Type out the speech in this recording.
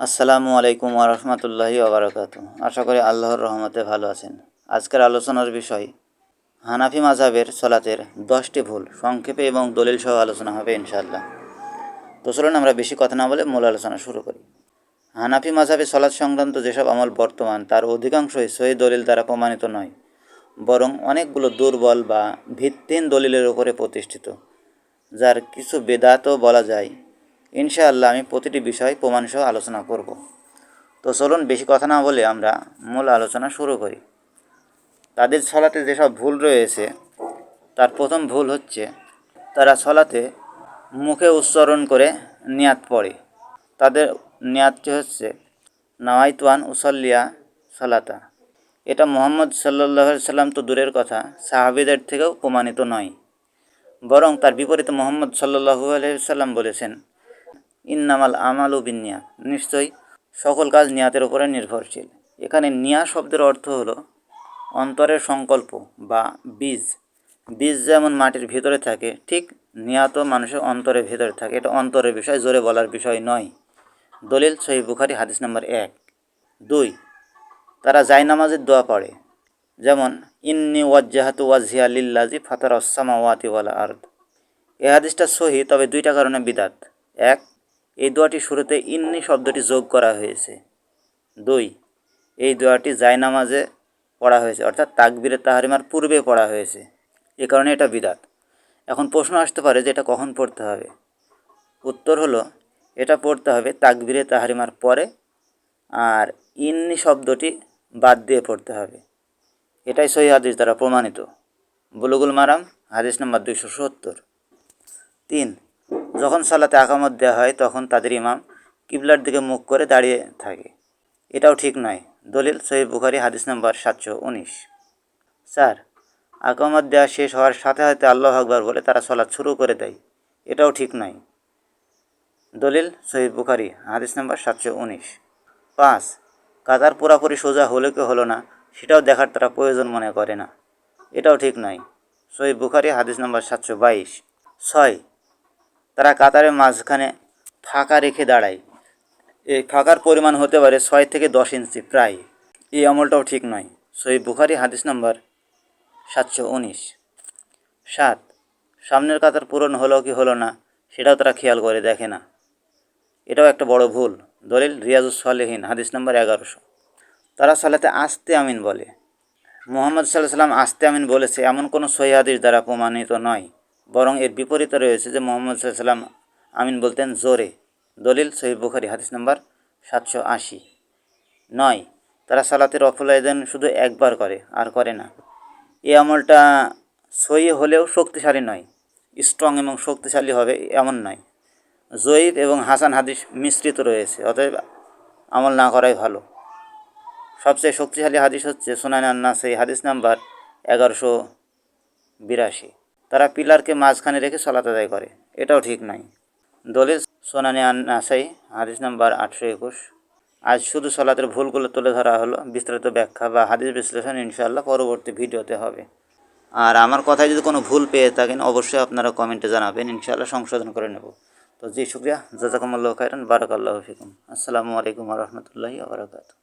আসসালামু আলাইকুম ওরহমতুল্লাহি ওবরাকাত আশা করি আল্লাহর রহমতে ভালো আছেন। আজকের আলোচনার বিষয়, হানাফি মাঝাবের সলাতের দশটি ভুল, সংক্ষেপে এবং দলিল সহ আলোচনা হবে ইনশাআল্লাহ। তো চলুন আমরা বেশি কথা না বলে মূল আলোচনা শুরু করি। হানাফি মাঝাবে সলাৎ সংক্রান্ত যেসব আমল বর্তমান, তার অধিকাংশই সহি দলিল দ্বারা প্রমাণিত নয়, বরং অনেকগুলো দুর্বল বা ভিত্তিহীন দলিলের উপরে প্রতিষ্ঠিত, যার কিছু বেদাতও বলা যায় ইনশাআল্লাহ আমি প্রতিটি বিষয় প্রমাণসহ আলোচনা করব। তো চলুন বেশি কথা না বলে আমরা মূল আলোচনা শুরু করি। তাদের ছলাতে যেসব ভুল রয়েছে, তার প্রথম ভুল হচ্ছে, তারা ছলাতে মুখে উচ্চারণ করে নিয়াত পড়ে। তাদের নিয়াতটি হচ্ছে, নাওয়াইতুয়ান উসল্লিয়া সলাতা। এটা মোহাম্মদ সাল্লাহ সাল্লাম তো দূরের কথা, সাহাবিদের থেকেও প্রমাণিত নয়। বরং তার বিপরীতে মোহাম্মদ সাল্লু আলহিসাল্লাম বলেছেন ইন্নামাল আমাল ও বিনিয়া নিশ্চয়ই সকল কাজ নিয়াতের উপরে নির্ভরশীল। এখানে নিয়া শব্দের অর্থ হলো অন্তরের সংকল্প বা বীজ। বীজ যেমন মাটির ভিতরে থাকে, ঠিক নিয়াত মানুষের অন্তরের ভিতরে থাকে। এটা অন্তরের বিষয়, জোরে বলার বিষয় নয়। দলিল সহি বুখারি, হাদিস নম্বর এক। দুই, তারা জায়নামাজের দোয়া পড়ে। যেমন, ইন্নি ওয়াজ্জাহাতু ওয়াজিয়া লিল্লাজি ফাতার ওয়ালা আর্দ। এ হাদিসটা সহি, তবে দুইটা কারণে বিদাত। এক এই দোয়াটি শুরুতে ইন্নি শব্দটি যোগ করা হয়েছে। দুই, এই দোয়াটি জায়নামাজে পড়া হয়েছে, অর্থাৎ তাকবিরে তাহারিমার পূর্বে পড়া হয়েছে। এ কারণে এটা বিদাত। এখন প্রশ্ন আসতে পারে যে এটা কখন পড়তে হবে। উত্তর হলো, এটা পড়তে হবে তাকবিরে তাহারিমার পরে, আর ইন্নি শব্দটি বাদ দিয়ে পড়তে হবে। এটাই সহি হাদিস দ্বারা প্রমাণিত। বুলুগুল মারাম, হাদিস নম্বর দুইশো সত্তর। তিন যখন সালাতে আকামত দেওয়া হয়, তখন তাদের ইমাম কিবলার দিকে মুখ করে দাঁড়িয়ে থাকে। এটাও ঠিক নয়। দলিল সহিব বুখারি, হাদিস নম্বর সাতশো উনিশ। চার আকামত দেওয়া শেষ হওয়ার সাথে সাথে আল্লাহ আকবর বলে তারা সলাৎ শুরু করে দেয়। এটাও ঠিক নয়। দলিল সহিব বুখারি, হাদিস নম্বর সাতশো উনিশ। পাঁচ, কাতার পুরাপুরি সোজা হলে কি হলো না, সেটাও দেখার তারা প্রয়োজন মনে করে না। এটাও ঠিক নয়। সহিব বুখারি, হাদিস নম্বর সাতশো বাইশ। ছয় তারা কাতারের মাঝখানে ফাঁকা রেখে দাঁড়ায়। এই ফাঁকার পরিমাণ হতে পারে ছয় থেকে দশ ইঞ্চি প্রায়। এই আমলটাও ঠিক নয়। সই বুখারি হাদিস নম্বর সাতশো উনিশ। সাত, সামনের কাতার পূরণ হলো কি হলো না, সেটাও তারা খেয়াল করে দেখে না। এটাও একটা বড় ভুল। দলিল রিয়াজুস সালেহীন, হাদিস নম্বর এগারোশো। তারা সালাতে আস্তে আমিন বলে। মোহাম্মদ সাল্লাহ সাল্লাম আস্তে আমিন বলেছে, এমন কোনো সহি হাদিস দ্বারা প্রমাণিত নয়। বরং এর বিপরীতে রয়েছে যে মোহাম্মদ সাল্লাম আমিন বলতেন, জোরে। দলিল সহিব বুখারি, হাদিস নম্বর সাতশো আশি। নয়, তারা সালাতের অফলাইদেন শুধু একবার করে, আর করে না। এই আমলটা সই হলেও শক্তিশালী নয় স্ট্রং এবং শক্তিশালী হবে এমন নয়। জয়ীব এবং হাসান হাদিস মিশ্রিত রয়েছে, অতএব আমল না করাই ভালো। সবচেয়ে শক্তিশালী হাদিস হচ্ছে সোনান আন্না সেই হাদিস নাম্বার এগারোশো বিরাশি। তারা পিলারকে মাঝখানে রেখে সলাত আদায় করে। এটাও ঠিক নয় দলিল সোনানি আসাই হাদিস নাম্বার আটশো একুশ। আজ শুধু সলাতের ভুলগুলো তুলে ধরা হলো, বিস্তারিত ব্যাখ্যা বা হাদিস বিশ্লেষণ ইনশাল্লাহ পরবর্তী ভিডিওতে হবে। আর আমার কথায় যদি কোনো ভুল পেয়ে থাকেন, অবশ্যই আপনারা কমেন্টে জানাবেন, ইনশাআল্লাহ সংশোধন করে নেব। তো জি, শুক্রিয়া। জাজাকামুল্লাহ খাইরান বারাকাল্লাহ ফিকুম। আসসালামু আলাইকুম রহমতুল্লাহি আবরাকাতু